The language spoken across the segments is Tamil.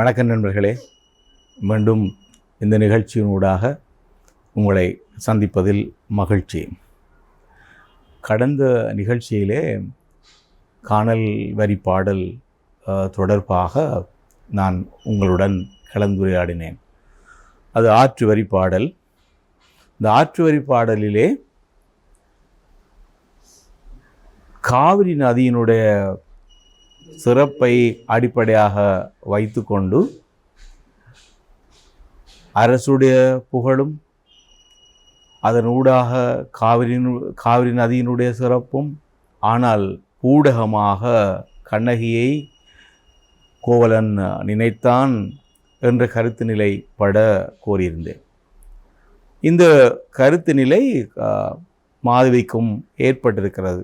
வணக்கம் நண்பர்களே. மீண்டும் இந்த நிகழ்ச்சியினூடாக உங்களை சந்திப்பதில் மகிழ்ச்சி. கடந்த நிகழ்ச்சியிலே காணல் வரி பாடல் தொடர்பாக நான் உங்களுடன் கலந்துரையாடினேன். அது ஆற்று வரி பாடல். இந்த ஆற்று வரி பாடலிலே காவிரி நதியினுடைய சிறப்பை அடிப்படையாக வைத்துக்கொண்டு அரசுடைய புகழும் அதனூடாக காவிரி காவிரி நதியினுடைய சிறப்பும் ஆனால் ஊடகமாக கண்ணகியை கோவலன் நினைத்தான் என்ற கருத்து நிலை பட கோரியிருந்தேன். இந்த கருத்து நிலை மாதவிக்கும் ஏற்பட்டிருக்கிறது.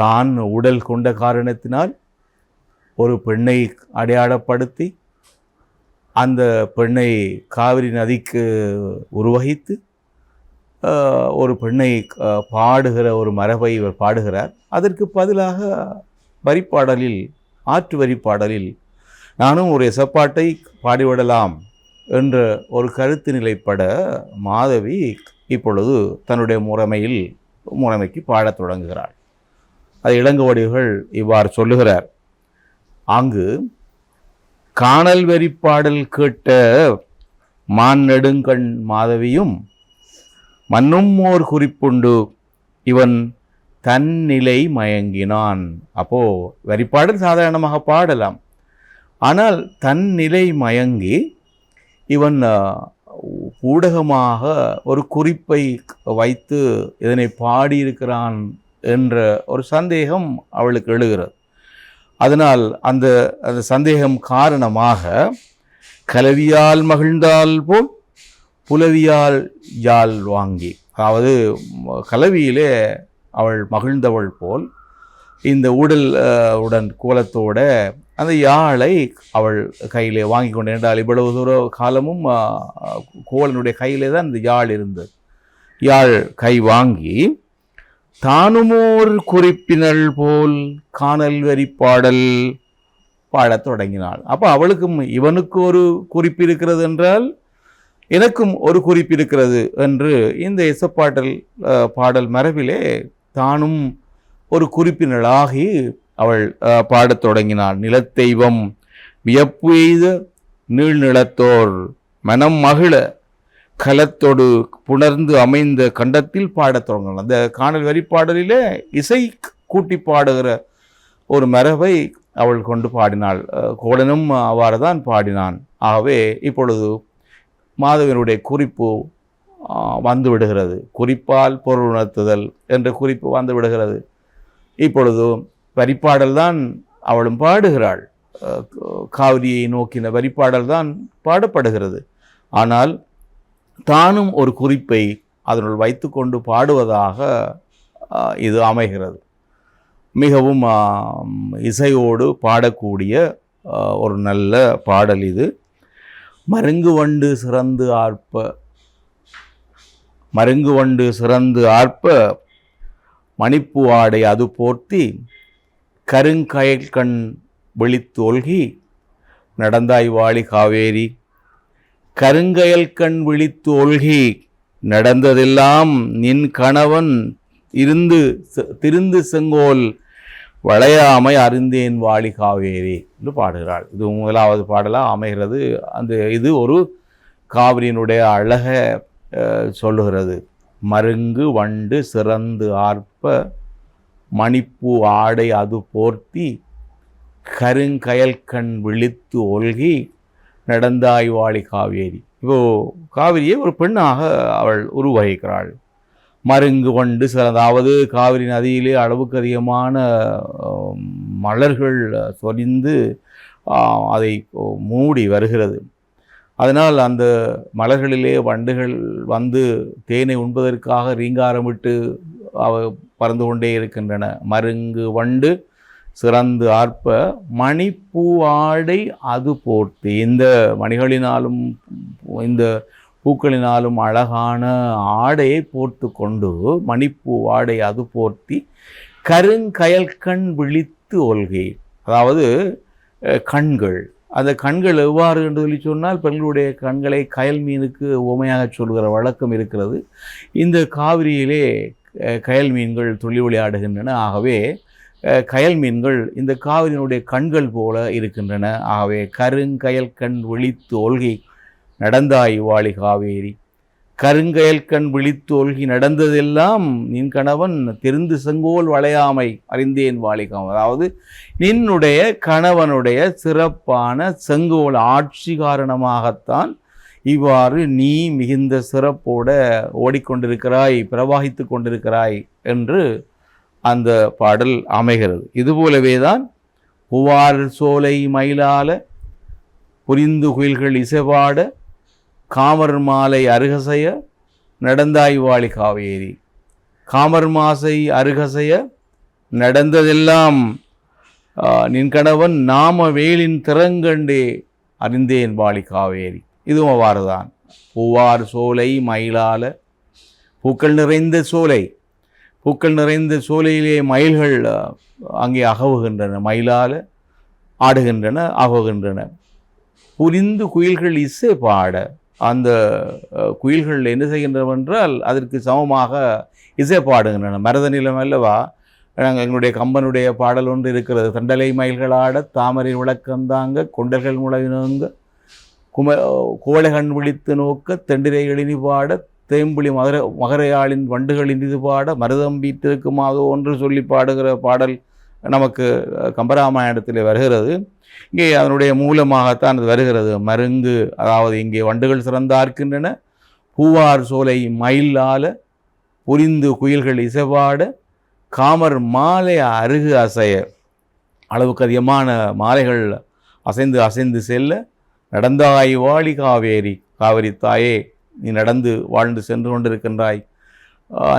தான் உடல் கொண்ட காரணத்தினால் ஒரு பெண்ணை அடையாளப்படுத்தி அந்த பெண்ணை காவிரி நதிக்கு உருவகித்து ஒரு பெண்ணை பாடுகிற ஒரு மரபை இவர் பாடுகிறார். அதற்கு பதிலாக வரிப்பாடலில் ஆற்று வரிப்பாடலில் நானும் ஒரு எசப்பாட்டை பாடிவிடலாம் என்ற ஒரு கருத்து நிலைப்பட மாதவி இப்பொழுது தன்னுடைய முறைமையில் முறைமைக்கு பாடத் தொடங்குகிறாள். அது இளங்கோடிகள் இவ்வாறு சொல்லுகிறார். அங்கு காணல் வெறிப்பாடல் கேட்ட மான் நெடுங்கண் மாதவியும் மன்னும் ஓர் குறிப்புண்டு இவன் தன்னிலை மயங்கினான். அப்போ வரிப்பாடல் சாதாரணமாக பாடலாம். ஆனால் தன்னிலை மயங்கி இவன் ஊடகமாக ஒரு குறிப்பை வைத்து இதனை பாடியிருக்கிறான் என்ற ஒரு சந்தேகம் அவளுக்கு எழுகிறது. அதனால் அந்த அந்த சந்தேகம் காரணமாக கலவியால் மகிழ்ந்தால் போல் புலவியால் யாழ் வாங்கி அதாவது கலவியிலே அவள் மகிழ்ந்தவள் போல் இந்த உடல் உடன் கோலத்தோட அந்த யாழை அவள் கையிலே வாங்கி கொண்டு என்றால் இவ்வளவு தூர காலமும் அஹ், கோவலனுடைய கையிலே தான் இந்த யாழ் இருந்தது. யாழ் கை வாங்கி தானுமோர் குறிப்பினள் போல் காணல் வரி பாடல் பாடத் தொடங்கினாள். அப்போ அவளுக்கும் இவனுக்கு ஒரு குறிப்பு இருக்கிறது என்றால் எனக்கும் ஒரு குறிப்பு இருக்கிறது என்று இந்த இசப்பாட்டல் பாடல் மரபிலே தானும் ஒரு குறிப்பினளாகி அவள் பாடத் தொடங்கினாள். நிலத்தெய்வம் வியப்பு எய்த நீள்நிலத்தோர் மனம் மகிழ கலத்தோடு புணர்ந்து அமைந்த கண்டத்தில் பாடத் தொடங்கணும் அந்த காணல் வரிப்பாடலிலே இசை கூட்டி பாடுகிற ஒரு மரபை அவள் கொண்டு பாடினாள். கோலனும் கோடனும் அவ்வாறு தான் பாடினான். ஆகவே இப்பொழுது மாதவனுடைய குறிப்பு வந்து விடுகிறது. குறிப்பால் பொருள் உணர்த்துதல் என்ற குறிப்பு வந்து விடுகிறது. இப்பொழுது வரிப்பாடல் தான் அவளும் பாடுகிறாள். காவிரியை நோக்கின வரிப்பாடல் தான் பாடப்படுகிறது. ஆனால் தானும் ஒரு குறிப்பை அதனுள் வைத்துக்கொண்டு பாடுவதாக இது அமைகிறது. மிகவும் இசையோடு பாடக்கூடிய ஒரு நல்ல பாடல் இது. மருங்கு வண்டு சிறந்து ஆர்ப்ப மருங்கு வண்டு சிறந்து ஆர்ப்ப மணிப்பு ஆடை அது போர்த்தி கருங்கயற்கண் விழித்து ஒல்கி நடந்தாய் வாழி காவேரி கருங்கயல் கண் விழித்து ஒல்கி நடந்ததெல்லாம் நின் கணவன் இருந்து செ- திருந்து செங்கோல் வளையாமை அறிந்தேன் வாழி காவேரி என்று பாடுகிறாள். இது முதலாவது பாடலாக அமைகிறது. அந்த இது ஒரு காவிரியினுடைய அழக சொல்லுகிறது. மருங்கு வண்டு சிறந்து ஆர்ப்ப மணிப்பூ ஆடை அது போர்த்தி கருங்கயல் கண் விழித்து ஒல்கி நடந்தாய் வாழி காவேரி. இப்போ காவிரியை ஒரு பெண்ணாக அவள் உருவகிக்கிறாள். மருங்கு கொண்டு சில அதாவது காவிரி நதியிலே அளவுக்கு அதிகமான மலர்கள் சொரிந்து அதை மூடி வருகிறது. அதனால் அந்த மலர்களிலே வண்டுகள் வந்து தேனை உண்பதற்காக ரீங்காரமிட்டு அவ பறந்து கொண்டே இருக்கின்றன. மருங்கு வண்டு சிறந்து ஆர்ப்ப மணிப்பூ ஆடை அது போர்த்தி இந்த மணிகளினாலும் இந்த பூக்களினாலும் அழகான ஆடையை போர்த்து கொண்டு மணிப்பூ ஆடை அது போர்த்தி கருங்கயல்கண் விழித்து ஒல்கை அதாவது கண்கள். அந்த கண்கள் எவ்வாறு என்று சொல்லி சொன்னால் பெண்களுடைய கண்களை கயல் மீனுக்கு உமையாக சொல்கிற வழக்கம் இருக்கிறது. இந்த காவிரியிலே கயல் மீன்கள் துள்ளி விளையாடுகின்றன ஆகவே கயல் மீன்கள் இந்த காவிரியினுடைய கண்கள் போல இருக்கின்றன. ஆகவே கருங்கயல் கண் விழித்து ஒல்கி நடந்தாய் வாழி காவேரி. கருங்கயல் கண் விழித்து ஒல்கி நடந்ததெல்லாம் நின் கணவன் தெரிந்து செங்கோல் வளையாமை அறிந்தேன் வாழிகாம் அதாவது நின்னுடைய கணவனுடைய சிறப்பான செங்கோல் ஆட்சி காரணமாகத்தான் இவ்வாறு நீ மிகுந்த சிறப்போட ஓடிக்கொண்டிருக்கிறாய் பிரவாகித்து கொண்டிருக்கிறாய் என்று அந்த பாடல் அமைகிறது. இதுபோலவே தான் புவார் சோலை மயிலால புரிந்து குயில்கள் இசைபாட காமர் மாலை அருகசைய நடந்தாய் வாழி காவேரி. காமர் மாசை அருகசைய நடந்ததெல்லாம் நின் கணவன் நாம வேலின் திறங்கண்டே அறிந்தேன் வாழி காவேரி. இதுவும் அவ்வாறுதான். பூவார் சோலை மயிலால பூக்கள் நிறைந்த சோலை பூக்கள் நிறைந்த சோலையிலே மயில்கள் அங்கே அகவுகின்றன மயிலால் ஆடுகின்றன அகவுகின்றன. புரிந்து குயில்கள் இசை பாட அந்த குயில்கள் என்ன செய்கின்றவென்றால் அதற்கு சமமாக இசை பாடுகின்றன. மரத நிலம் அல்லவா? நாங்கள் எங்களுடைய கம்பனுடைய பாடல் ஒன்று இருக்கிறது. தண்டலை மயில்களாட தாமரை விளக்கந்தாங்க கொண்டல்கள் முளவினங்க கும கோழைகண் விழித்து நோக்க தண்டிரை இனி பாட தேம்புலி மகர மகரையாளின் வண்டுகள் இது பாட மருதம்பீட்டிற்குமாக ஒன்று சொல்லி பாடுகிற பாடல் நமக்கு கம்பராமாயணத்தில் வருகிறது. இங்கே அதனுடைய மூலமாகத்தான் அது வருகிறது. மருங்கு அதாவது இங்கே வண்டுகள் சிறந்தார்க்கின்றன. பூவார் சோலை மயிலால புரிந்து குயில்கள் இசைபாட காமர் மாலை அருகு அசைய. அளவுக்கு அதிகமான மாலைகள் அசைந்து அசைந்து செல்ல நடந்தாய் வாழி காவேரி காவிரி தாயே. நீ நடந்து வாழ்ந்து சென்று கொண்டிருக்கின்றாய்.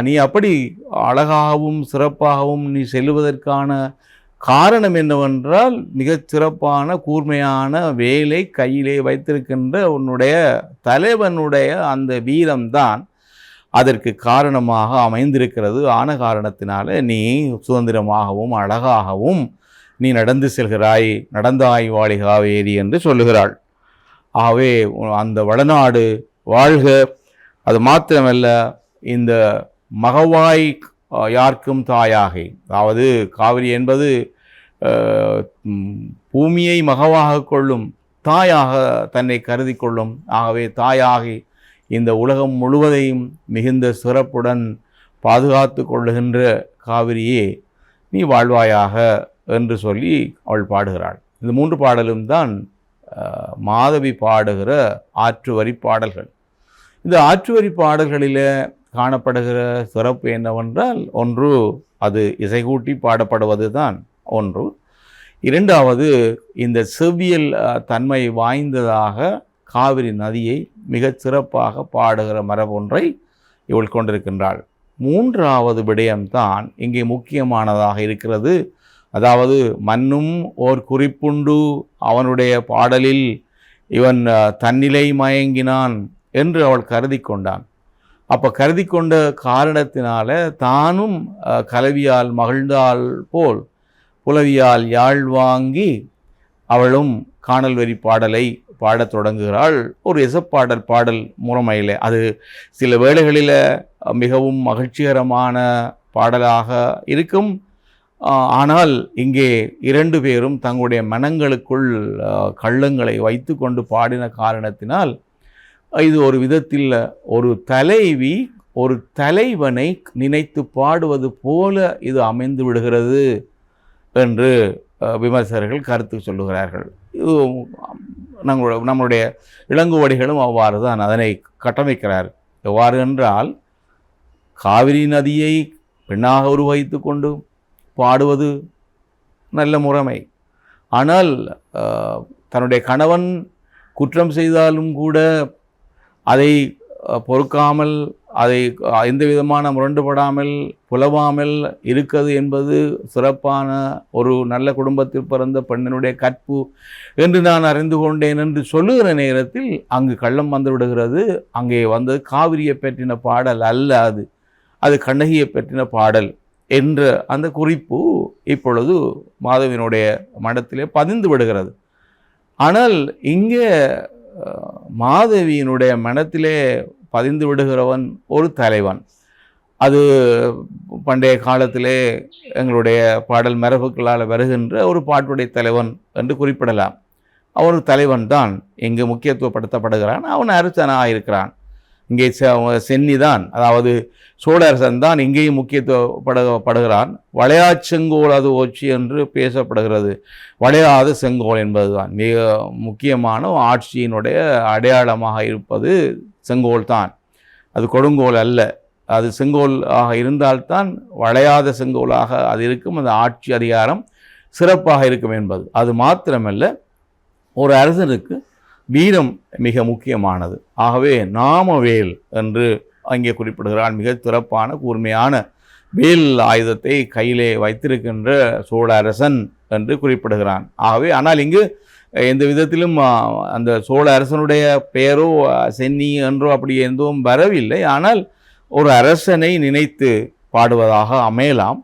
நீ அப்படி அழகாகவும் சிறப்பாகவும் நீ செல்வதற்கான காரணம் என்னவென்றால் மிகச் சிறப்பான கூர்மையான வேலை கையிலே வைத்திருக்கின்ற உன்னுடைய தலைவனுடைய அந்த வீரம்தான் அதற்கு காரணமாக அமைந்திருக்கிறது. ஆன காரணத்தினால நீ சுதந்திரமாகவும் அழகாகவும் நீ நடந்து செல்கிறாய். நடந்தாய் வாழிகாவேரி என்று சொல்லுகிறாள். ஆகவே அந்த வடநாடு வாழ்க. அது மாத்திரமல்ல இந்த மகவாய் யாருக்கும் யார்க்கும் அதாவது காவிரி என்பது பூமியை மகவாக கொள்ளும் தாயாக தன்னை கருதி கொள்ளும். ஆகவே தாயாகி இந்த உலகம் முழுவதையும் மிகுந்த சிறப்புடன் பாதுகாத்து கொள்ளுகின்ற காவிரியே நீ வாழ்வாயாக என்று சொல்லி அவள் பாடுகிறாள். இந்த மூன்று பாடலும் தான் மாதவி பாடுகிற ஆற்று வரி பாடல்கள். இந்த ஆற்றுவரி பாடல்களில் காணப்படுகிற சிறப்பு என்னவென்றால் ஒன்று அது இசைகூட்டி பாடப்படுவது தான் ஒன்று. இரண்டாவது இந்த செவ்வியல் தன்மை வாய்ந்ததாக காவிரி நதியை மிகச் சிறப்பாக பாடுகிற மரபொன்றை இவள் கொண்டிருக்கின்றாள். மூன்றாவது விடயம்தான் இங்கே முக்கியமானதாக இருக்கிறது. அதாவது மன்னும் ஓர் குறிப்புண்டு அவனுடைய பாடலில் இவன் தன்னிலை மயங்கினான் என்று அவள் கருதி கொண்டான் அப்போ கருதி கொண்ட காரணத்தினால தானும் கலவியால் மகிழ்ந்தாள் போல் புலவியால் யாழ் வாங்கி அவளும் காணல் வரி பாடலை பாடத் தொடங்குகிறாள். ஒரு எசப்பாடல் பாடல் முறைமையில். அது சில வேளைகளில் மிகவும் மகிழ்ச்சிகரமான பாடலாக இருக்கும். ஆனால் இங்கே இரண்டு பேரும் தங்களுடைய மனங்களுக்குள் கள்ளங்களை வைத்து கொண்டு பாடின காரணத்தினால் இது ஒரு விதத்தில் ஒரு தலைவி ஒரு தலைவனை நினைத்து பாடுவது போல இது அமைந்து விடுகிறது என்று விமர்சகர்கள் கருத்து சொல்லுகிறார்கள். இது நம்மளுடைய நம்மளுடைய இளங்குவடிகளும் அவ்வாறு தான் அதனை கட்டமைக்கிறார். எவ்வாறு என்றால் காவிரி நதியை பெண்ணாக உருவகித்து கொண்டு பாடுவது நல்ல முறைமை. ஆனால் தன்னுடைய கணவன் குற்றம் செய்தாலும் கூட அதை பொறுக்காமல் அதை எந்த விதமான முரண்டுபடாமல் புலவாமல் இருக்கிறது என்பது சிறப்பான ஒரு நல்ல குடும்பத்தில் பிறந்த பெண்ணினுடைய கற்பு என்று நான் அறிந்து கொண்டேன் என்று சொல்லுகிற நேரத்தில் அங்கு கள்ளம் வந்து விடுகிறது அங்கே வந்தது காவிரியை பற்றின பாடல் அல்ல அது. அது கண்ணகியை பற்றின பாடல் என்ற அந்த குறிப்பு இப்பொழுது மாதவினுடைய மடத்திலே பதிந்து விடுகிறது. ஆனால் இங்கே மாதவியினுடைய மனத்திலே பதிந்து விடுகிறவன் ஒரு தலைவன். அது பண்டைய காலத்திலே எங்களுடைய பாடல் மரபுக்களால் வருகின்ற ஒரு பாட்டுடைய தலைவன் என்று குறிப்பிடலாம். அவன் ஒரு தலைவன் தான் இங்கு முக்கியத்துவப்படுத்தப்படுகிறான். அவன் அரசனாக இருக்கிறான் இங்கே செ- சென்னி தான் அதாவது சோழ அரசன் தான் இங்கேயும் முக்கியத்துவப்படுகிறான். வளையாச் செங்கோல் அது ஓச்சி என்று பேசப்படுகிறது. வளையாத செங்கோல் என்பதுதான். மிக முக்கியமான ஆட்சியினுடைய அடையாளமாக இருப்பது செங்கோல் தான். அது கொடுங்கோல் அல்ல. அது செங்கோல் ஆக இருந்தால்தான் வளையாத செங்கோலாக அது இருக்கும். அந்த ஆட்சி அதிகாரம் சிறப்பாக இருக்கும் என்பது. அது மாத்திரமல்ல ஒரு அரசனுக்கு வீரம் மிக முக்கியமானது. ஆகவே நாமவேல் என்று அங்கே குறிப்பிடுகிறான். மிக சிறப்பான கூர்மையான வேல் ஆயுதத்தை கையிலே வைத்திருக்கின்ற சோழ அரசன் என்று குறிப்பிடுகிறான். ஆகவே ஆனால் இங்கு எந்த விதத்திலும் அந்த சோழ அரசனுடைய பெயரோ சென்னி என்றோ அப்படி எதுவும் வரவில்லை. ஆனால் ஒரு அரசனை நினைத்து பாடுவதாக அமையலாம்.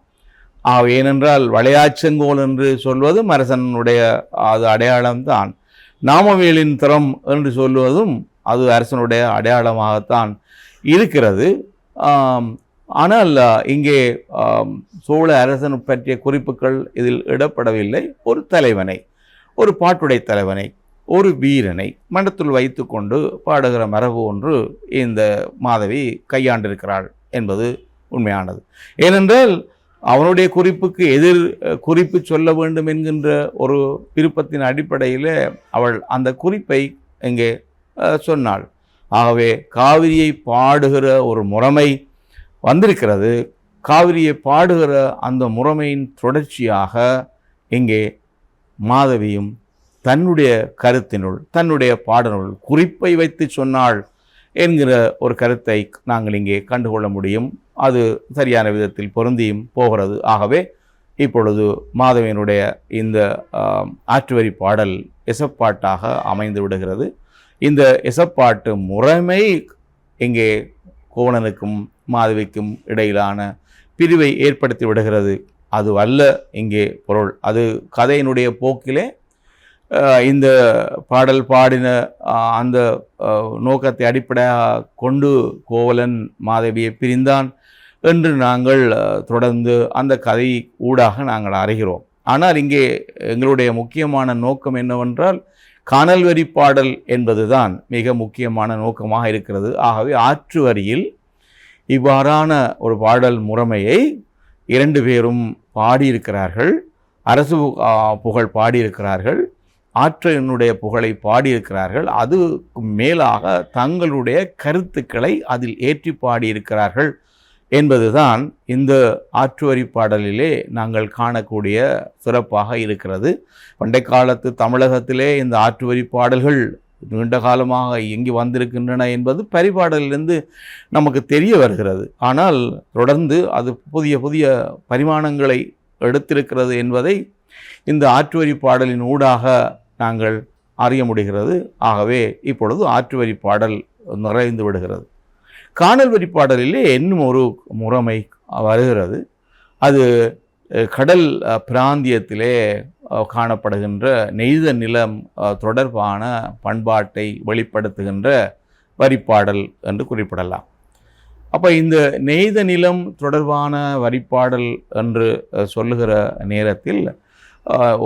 ஆக ஏனென்றால் வளையாச்செங்கோல் என்று சொல்வதும் அரசனுடைய அது அடையாளம்தான். நாமவேலின் திறம் என்று சொல்லுவதும் அது அரசனுடைய அடையாளமாகத்தான் இருக்கிறது. ஆனால் இங்கே சோழ அரசன் பற்றிய குறிப்புகள் இதில் இடப்படவில்லை. ஒரு தலைவனை ஒரு பாட்டுடை தலைவனை ஒரு வீரனை மண்டத்துள் வைத்துக்கொண்டு பாடுகிற மரபு ஒன்று இந்த மாதவி கையாண்டிருக்கிறாள் என்பது உண்மையானது. ஏனென்றால் அவனுடைய குறிப்புக்கு எதிர் குறிப்பு சொல்ல வேண்டும் என்கின்ற ஒரு விருப்பத்தின் அடிப்படையில் அவள் அந்த குறிப்பை இங்கே சொன்னாள். ஆகவே காவிரியை பாடுகிற ஒரு முறைமை வந்திருக்கிறது. காவிரியை பாடுகிற அந்த முறைமையின் தொடர்ச்சியாக இங்கே மாதவியும் தன்னுடைய கருத்தினுள் தன்னுடைய பாடனுள் குறிப்பை வைத்து சொன்னாள் என்கிற ஒரு கருத்தை நாங்கள் இங்கே கண்டுகொள்ள முடியும். அது சரியான விதத்தில் பொருந்தியும் போகிறது. ஆகவே இப்பொழுது மாதவியனுடைய இந்த ஆற்றுவரி பாடல் எசப்பாட்டாக அமைந்து விடுகிறது. இந்த எசப்பாட்டு முறைமை இங்கே கோவணனுக்கும் மாதவிக்கும் இடையிலான பிரிவை ஏற்படுத்தி விடுகிறது. அது அல்ல இங்கே பொருள். அது கதையினுடைய போக்கிலே இந்த பாடல் பாடின அந்த நோக்கத்தை அடிப்படையாக கொண்டு கோவலன் மாதவியை பிரிந்தான். என்று நாங்கள் தொடர்ந்து அந்த கதை ஊடாக நாங்கள் அறிகிறோம். ஆனால் இங்கே எங்களுடைய முக்கியமான நோக்கம் என்னவென்றால் காணல் வரி பாடல் என்பதுதான் மிக முக்கியமான நோக்கமாக இருக்கிறது. ஆகவே ஆற்று வரியில் இவ்வாறான ஒரு பாடல் முறைமையை இரண்டு பேரும் பாடியிருக்கிறார்கள். அரசு புகழ் பாடியிருக்கிறார்கள். ஆற்றினுடைய புகழை பாடியிருக்கிறார்கள். அதுக்கு மேலாக தங்களுடைய கருத்துக்களை அதில் ஏற்றி பாடியிருக்கிறார்கள். என்பதுதான் இந்த ஆற்றுவரி பாடலிலே நாங்கள் காணக்கூடிய சிறப்பாக இருக்கிறது. பண்டை காலத்து தமிழகத்திலே இந்த ஆற்றுவரி பாடல்கள் நீண்ட காலமாக எங்கே வந்திருக்கின்றன என்பது பரிபாடலிலிருந்து நமக்கு தெரிய வருகிறது. ஆனால் தொடர்ந்து அது புதிய புதிய பரிமாணங்களை எடுத்திருக்கிறது என்பதை இந்த ஆற்றுவரி பாடலின் ஊடாக நாங்கள் அறிய முடிகிறது. ஆகவே இப்பொழுது ஆற்றுவரி பாடல் நிறைந்து விடுகிறது. காணல் வரி பாடலிலே இன்னும் ஒரு முறைமை வருகிறது. அது கடல் பிராந்தியத்திலே காணப்படுகின்ற நெய்த நிலம் தொடர்பான பண்பாட்டை வெளிப்படுத்துகின்ற வரிப்பாடல் என்று குறிப்பிடலாம். அப்போ இந்த நெய்த நிலம் தொடர்பான வரிப்பாடல் என்று சொல்லுகிற நேரத்தில்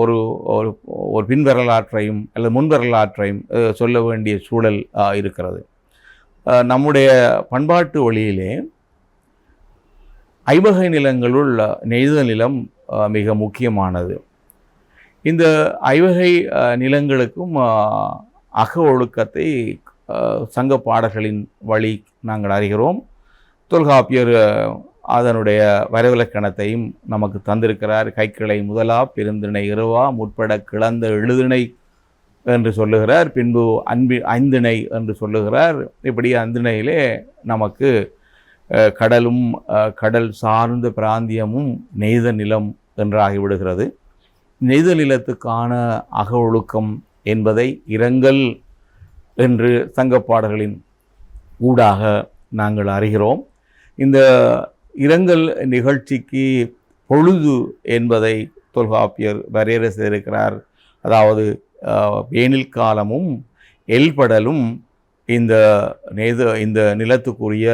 ஒரு ஒரு ஒரு பின்வரலாற்றையும் அல்லது முன்வரலாற்றையும் சொல்ல வேண்டிய சூழல் இருக்கிறது. நம்முடைய பண்பாட்டு வழியிலே ஐவகை நிலங்களுள் நெய்த நிலம் மிக முக்கியமானது. இந்த ஐவகை நிலங்களுக்கும் அக ஒழுக்கத்தை சங்க பாடல்களின் வழி நாங்கள் அறிகிறோம். தொல்காப்பியர் அதனுடைய வரவிலக்கணத்தையும் நமக்கு தந்திருக்கிறார். கைக்கிளை முதலா பெருந்திணை இருவா முற்பட கிளந்த எழுதிணை என்று சொல்லுகிறார். பின்பு அன்பி ஐந்திணை என்று சொல்லுகிறார். இப்படி அந்திணையிலே நமக்கு கடலும் கடல் சார்ந்த பிராந்தியமும் நெய்த நிலம் என்றாகிவிடுகிறது. நெய்த நிலத்துக்கான அக ஒழுக்கம் என்பதை இரங்கல் என்று சங்கப்பாடல்களின் ஊடாக நாங்கள் அறிகிறோம். இந்த இரங்கல் நிகழ்ச்சிக்கு பொழுது என்பதை தொல்காப்பியர் வரையறை செய்திருக்கிறார். அதாவது வேனில் காலமும் எல்படலும் இந்த நேது இந்த நிலத்துக்குரிய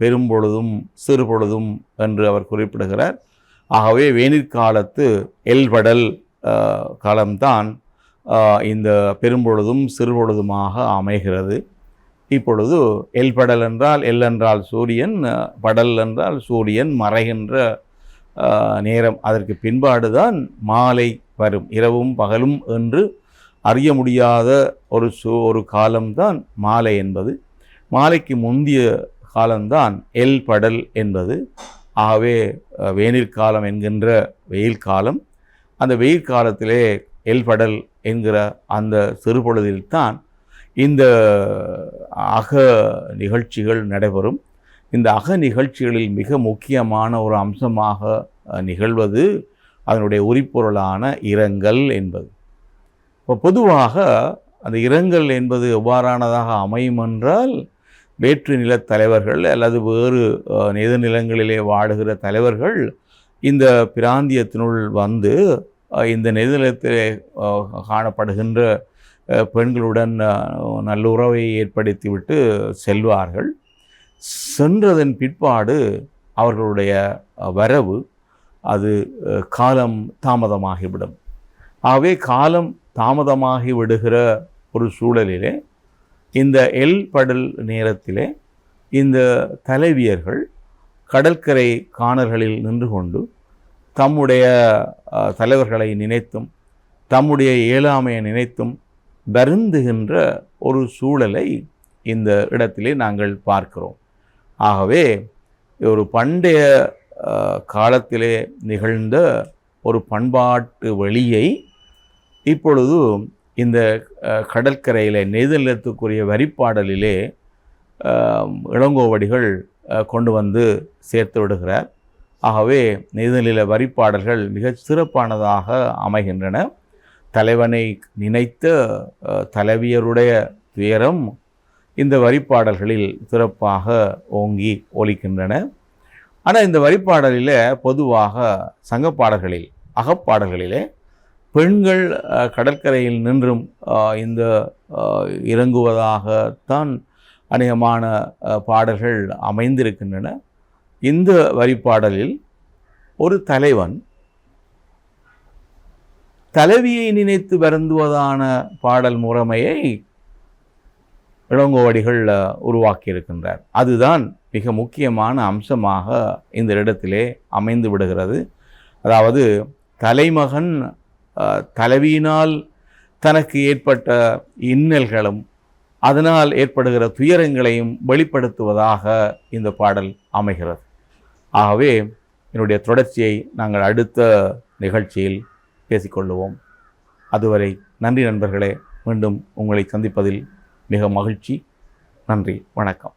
பெரும்பொழுதும் சிறுபொழுதும் என்று அவர் குறிப்பிடுகிறார். ஆகவே வேனிற்காலத்து எல்படல் காலம்தான் இந்த பெரும்பொழுதும் சிறுபொழுதுமாக அமைகிறது. இப்பொழுது எல்படல் என்றால் எல் என்றால் சூரியன் படல் என்றால் சூரியன் மறைகின்ற நேரம். அதற்கு பின்பாடுதான் மாலை வரும் இரவும் பகலும் என்று அறிய முடியாத ஒரு சூ ஒரு காலம்தான் மாலை என்பது. மாலைக்கு முந்திய காலம்தான் எல் படல் என்பது. ஆகவே வேனில் காலம் என்கின்ற வெயில் காலம். அந்த வெயில் காலத்திலே எல் படல் என்கிற அந்த சிறுபொழுதில்தான் இந்த அக நிகழ்ச்சிகள் நடைபெறும். இந்த அக நிகழ்ச்சிகளில் மிக முக்கியமான ஒரு அம்சமாக நிகழ்வது அதனுடைய உரிப்பொருளான இரங்கல் என்பது. இப்போ பொதுவாக அந்த இரங்கல் என்பது எவ்வாறானதாக அமையும் என்றால் வேற்று நிலத் தலைவர்கள் அல்லது வேறு அஹ், வாடுகிற தலைவர்கள் இந்த பிராந்தியத்தினுள் வந்து இந்த நெடுநிலத்திலே காணப்படுகின்ற பெண்களுடன் நல்லுறவை ஏற்படுத்திவிட்டு செல்வார்கள். சென்றதன் பிற்பாடு அவர்களுடைய வரவு அது காலம் தாமதமாகிவிடும். ஆகவே காலம் தாமதமாகி விடுகிற ஒரு சூழலிலே இந்த எல் படல் நேரத்திலே இந்த தலைவியர்கள் கடற்கரை காணல்களில் நின்று கொண்டு தம்முடைய தலைவர்களை நினைத்தும் தம்முடைய இயலாமையை நினைத்தும் வருந்துகின்ற ஒரு சூழலை இந்த இடத்திலே நாங்கள் பார்க்கிறோம். ஆகவே ஒரு பண்டைய காலத்திலே நிகழ்ந்த ஒரு பண்பாட்டு வழியை இப்பொழுது இந்த கடற்கரையில் கடற்கரையிலே வரிப்பாடலிலே இளங்கோவடிகள் கொண்டு வந்து சேர்த்து விடுகிறார். ஆகவே நெய்தலில வரிப்பாடல்கள் மிகச் சிறப்பானதாக அமைகின்றன. தலைவனை நினைத்த தலைவியருடைய துயரம் இந்த வரிப்பாடல்களில் சிறப்பாக ஓங்கி ஒலிக்கின்றன. ஆனால் இந்த வரிப்பாடலில் பொதுவாக சங்கப்பாடல்களில் அகப்பாடல்களிலே பெண்கள் கடற்கரையில் நின்றும் இந்த இறங்குவதாகத்தான் அநேகமான பாடல்கள் அமைந்திருக்கின்றன. இந்த வரிப்பாடலில் ஒரு தலைவன் தலைவியை நினைத்து வருந்துவதான பாடல் முறைமையை இளங்கோவடிகள் உருவாக்கியிருக்கின்றார். அதுதான் மிக முக்கியமான அம்சமாக இந்த இடத்திலே அமைந்து விடுகிறது. அதாவது தலைமகன் தலைவியினால் தனக்கு ஏற்பட்ட இன்னல்களும் அதனால் ஏற்படுகிற துயரங்களையும் வெளிப்படுத்துவதாக இந்த பாடல் அமைகிறது. ஆகவே என்னுடைய தொடர்ச்சியை நாங்கள் அடுத்த நிகழ்ச்சியில் பேசிக்கொள்ளுவோம். அதுவரை நன்றி நண்பர்களே மீண்டும் உங்களை சந்திப்பதில் மிக மகிழ்ச்சி. நன்றி வணக்கம்.